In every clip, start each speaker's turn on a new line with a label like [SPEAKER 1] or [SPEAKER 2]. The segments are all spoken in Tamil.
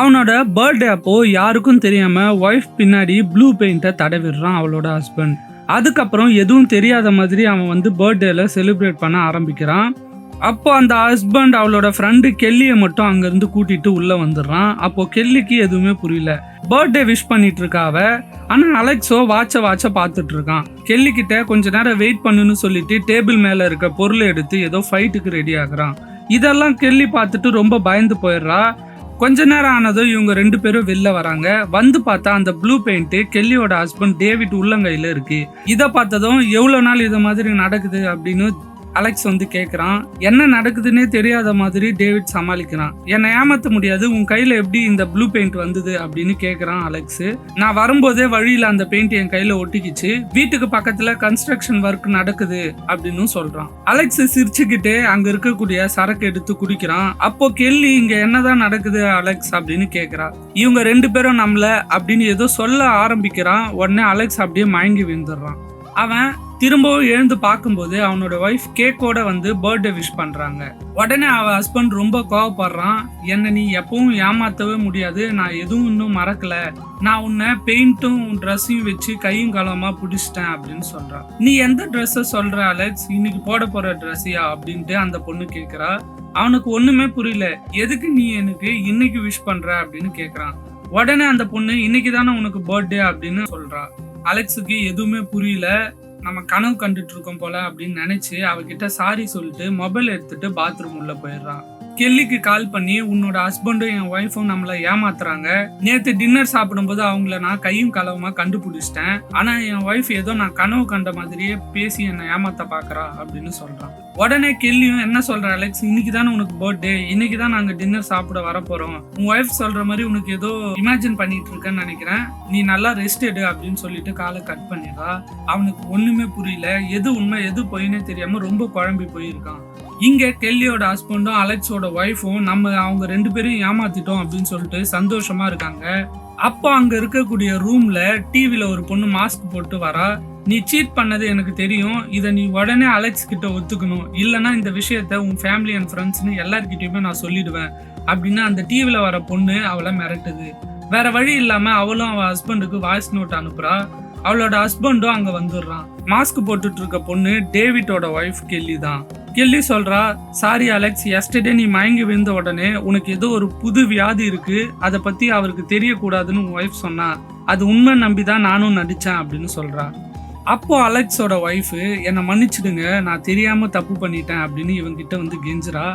[SPEAKER 1] அவனோட பர்த்டே அப்போ யாருக்கும் தெரியாம ஒய்ஃப் பின்னாடி ப்ளூ பெயிண்ட்டை தடவிடுறான் அவளோட ஹஸ்பண்ட் அதுக்கப்புறம் எதுவும் தெரியாத மாதிரி அவன் வந்து பர்த்டேல செலிப்ரேட் பண்ண ஆரம்பிக்கிறான். அப்போ அந்த ஹஸ்பண்ட் அவளோட ஃப்ரெண்டு கெல்லியை மட்டும் அங்கேருந்து கூட்டிட்டு உள்ளே வந்துடுறான். அப்போ கெல்லிக்கு எதுவுமே புரியல. பர்த்டே விஷ் பண்ணிட்டு இருக்காவ ஆனால் அலெக்ஸோ வாட்ச வாட்ச பார்த்துட்டு இருக்கான். கெல்லிக்கிட்ட கொஞ்ச நேரம் வெயிட் பண்ணுன்னு சொல்லிட்டு டேபிள் மேலே இருக்க பொருளை எடுத்து ஏதோ ஃபைட்டுக்கு ரெடி ஆகுறான் இதெல்லாம் கெல்லி பார்த்துட்டு ரொம்ப பயந்து போயிடுறா. கொஞ்ச நேரம் ஆனதும் இவங்க ரெண்டு பேரும் வெளில வராங்க. வந்து பார்த்தா அந்த ப்ளூ பெயிண்ட் கெல்லியோட ஹஸ்பண்ட் டேவிட் உள்ளங்கையில இருக்கு. இதை பார்த்ததும் எவ்வளோ நாள் இது மாதிரி நடக்குது அப்படின்னு அலெக்ஸ் வந்து கேட்குறான் என்ன நடக்குதுன்னே தெரியாத மாதிரி டேவிட் சமாளிக்கிறான். என்னை ஏமாத்த முடியாது உன் கையில் எப்படி இந்த ப்ளூ பெயிண்ட் வந்தது? அப்படின்னு கேட்குறான் அலெக்ஸ் நான் வரும்போதே வழியில் அந்த பெயிண்ட் என் கையில் ஒட்டிக்கிச்சு வீட்டுக்கு பக்கத்தில் கன்ஸ்ட்ரக்ஷன் ஒர்க் நடக்குது அப்படின்னு சொல்கிறான் அலெக்ஸ் சிரிச்சுக்கிட்டே அங்கே இருக்கக்கூடிய சரக்கு எடுத்து குடிக்கிறான். அப்போ கெல்லி இங்கே என்னதான் நடக்குது அலெக்ஸ் அப்படின்னு கேட்குறான் இவங்க ரெண்டு பேரும் நம்மள அப்படின்னு ஏதோ சொல்ல ஆரம்பிக்கிறான். உடனே அலெக்ஸ் அப்படியே மயங்கி விழுந்துடுறான். அவன் திரும்பவும் எழுந்து பார்க்கும்போது அவனோட ஒய்ஃப் கேக்கோட வந்து பர்த்டே விஷ் பண்ணுறாங்க உடனே அவள் ஹஸ்பண்ட் ரொம்ப கோவப்படுறான். என்னை நீ எப்பவும் ஏமாற்றவே முடியாது. நான் எதுவும் இன்னும் மறக்கல. நான் உன்னை பெயிண்ட்டும் ட்ரெஸ்ஸையும் வச்சு கையும் காலமாக பிடிச்சிட்டேன் அப்படின்னு சொல்கிறான் நீ எந்த ட்ரெஸ்ஸை சொல்கிற அலெக்ஸ் இன்னைக்கு போட போகிற ட்ரெஸ்ஸையா அப்படின்ட்டு அந்த பொண்ணு கேட்குறா அவனுக்கு ஒன்றுமே புரியல. எதுக்கு நீ எனக்கு இன்னைக்கு விஷ் பண்ணுற அப்படின்னு கேட்குறான் உடனே அந்த பொண்ணு இன்னைக்கு தானே உனக்கு பர்த்டே அப்படின்னு சொல்றா. அலெக்ஸுக்கு எதுவுமே புரியல. நம்ம கனவு கண்டுட்டு இருக்கோம் போல அப்படின்னு நினைச்சு அவகிட்ட சாரி சொல்லிட்டு மொபைல் எடுத்துட்டு பாத்ரூம் உள்ள போயிடுறான் கெல்லிக்கு கால் பண்ணி உன்னோட ஹஸ்பண்டும் என் ஒய்ஃபும் நம்மள ஏமாத்துறாங்க. நேத்து டின்னர் சாப்பிடும்போது அவங்கள நான் கையும் களவுமா கண்டுபிடிச்சிட்டேன். ஆனா என் ஒய்ஃப் ஏதோ நான் கனவு கண்ட மாதிரியே பேசி என்னை ஏமாத்த பாக்குறா அப்படின்னு சொல்றான். உடனே கெல்லியும் என்ன சொல்ற அலெக்ஸ் இன்னைக்கு தானே உனக்கு பர்த்டே இன்னைக்கு தான் நாங்க டின்னர் சாப்பிட வர போறோம். உன் ஒய்ஃப் சொல்ற மாதிரி உனக்கு ஏதோ இமேஜின் பண்ணிட்டு இருக்கேன்னு நினைக்கிறேன். நீ நல்லா ரெஸ்ட் எடு அப்படின்னு சொல்லிட்டு காலை கட் பண்ணிடா அவனுக்கு ஒண்ணுமே புரியல. எது உண்மை எது பொய்னே தெரியாம ரொம்ப குழம்பி போயிருக்கான். இங்கே கெல்லியோட ஹஸ்பண்டும் அலெக்ஸோட ஒய்ஃபும் நம்ம அவங்க ரெண்டு பேரையும் ஏமாத்திட்டோம் அப்படின்னு சொல்லிட்டு சந்தோஷமா இருக்காங்க. அப்போ அங்க இருக்கக்கூடிய ரூம்ல டிவில ஒரு பொண்ணு மாஸ்க் போட்டு வரா. நீ சீட் பண்ணது எனக்கு தெரியும். இதை நீ உடனே அலெக்ஸ் கிட்ட ஒத்துக்கணும். இல்லைன்னா இந்த விஷயத்த உன் ஃபேமிலி அண்ட் ஃப்ரெண்ட்ஸ்னு எல்லாருக்கிட்டையுமே நான் சொல்லிடுவேன். அப்படின்னு அந்த டிவியில் வர பொண்ணு அவளை மிரட்டுது. வேற வழி இல்லாம அவளும் அவள் ஹஸ்பண்டுக்கு வாய்ஸ் நோட் அனுப்புறா. அவளோட ஹஸ்பண்டும் அங்க வந்துடுறான். மாஸ்க் போட்டுட்டு இருக்க பொண்ணு டேவிட்டோட ஒய்ஃப் கெல்லி தான் கில்லி சொல்றா சாரி அலெக்ஸ் எஸ்டர்டே நீ மயங்கி விழுந்த உடனே உனக்கு ஏதோ ஒரு புது வியாதி இருக்கு. அதை பத்தி அவருக்கு தெரியக்கூடாதுன்னு உன் ஒய்ஃப் சொன்னா. அது உண்மை நம்பி தான் நானும் நடிச்சேன் அப்படின்னு சொல்றா. அப்போ அலெக்ஸோட ஒய்ஃபு என்னை மன்னிச்சிடுங்க நான் தெரியாம தப்பு பண்ணிட்டேன் அப்படின்னு இவங்கிட்ட வந்து கெஞ்சுறா.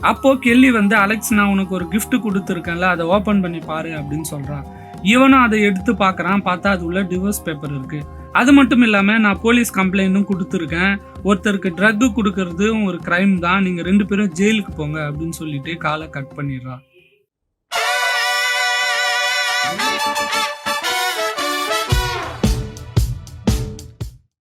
[SPEAKER 1] அப்போ கெல்லி வந்து அலெக்ஸ் நான் உனக்கு ஒரு கிஃப்ட் கொடுத்துருக்கேன்ல அதை ஓப்பன் பண்ணி பாரு அப்படின்னு சொல்றான் இவனும் அதை எடுத்து பார்க்குறான். பார்த்தா அது உள்ள டிவோர்ஸ் பேப்பர் இருக்கு. அது மட்டும் இல்லாமல் நான் போலீஸ் கம்ப்ளைண்ட்டும் கொடுத்துருக்கேன். ஒருத்தருக்கு ட்ரக்கு கொடுக்கறதும் ஒரு க்ரைம் தான். நீங்கள் ரெண்டு பேரும் ஜெயிலுக்கு போங்க அப்படின்னு சொல்லிட்டு காலை கட் பண்ணிடுறான்